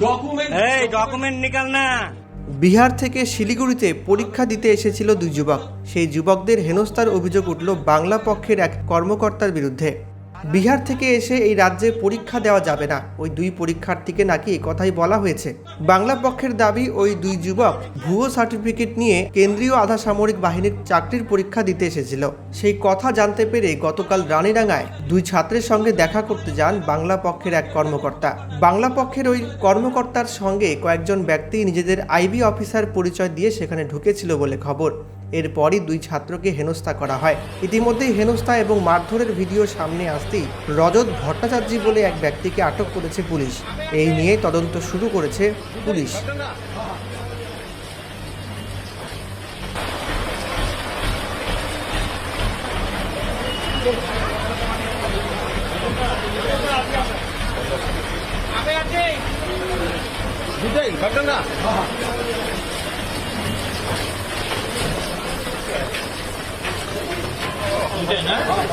Document নিকাল না। বিহার থেকে শিলিগুড়িতে পরীক্ষা দিতে এসেছিল দুই যুবক। সেই যুবকদের হেনস্থার অভিযোগ উঠল বাংলা পক্ষের এক কর্মকর্তার বিরুদ্ধে। বিহার থেকে এসে এই রাজ্যে পরীক্ষা দেওয়া যাবে না। ওই দুই পরীক্ষার্থীকে নাকি কথাই বলা হয়েছে। বাংলা পক্ষের দাবি, ওই দুই যুবক ভুয়ো সার্টিফিকেট নিয়ে কেন্দ্রীয় আধা সামরিক বাহিনীর চাকরির পরীক্ষা দিতে এসেছিল। সেই কথা জানতে পেরে গতকাল রানীডাঙ্গায় দুই ছাত্রের সঙ্গে দেখা করতে যান বাংলা পক্ষের এক কর্মকর্তা। বাংলা পক্ষের ওই কর্মকর্তার সঙ্গে কয়েকজন ব্যক্তি নিজেদের আইবি অফিসার পরিচয় দিয়ে সেখানে ঢুকেছিল বলে খবর। এরপরই দুই ছাত্রকে হেনস্থা করা হয়। ইতিমধ্যেই হেনস্থা এবং মারধরের ভিডিও সামনে আসতেই রজত ভট্টাচার্য বলে এক ব্যক্তিকে আটক করেছে পুলিশ। এই নিয়ে তদন্ত শুরু করেছে পুলিশ। দুটাই ঘটনা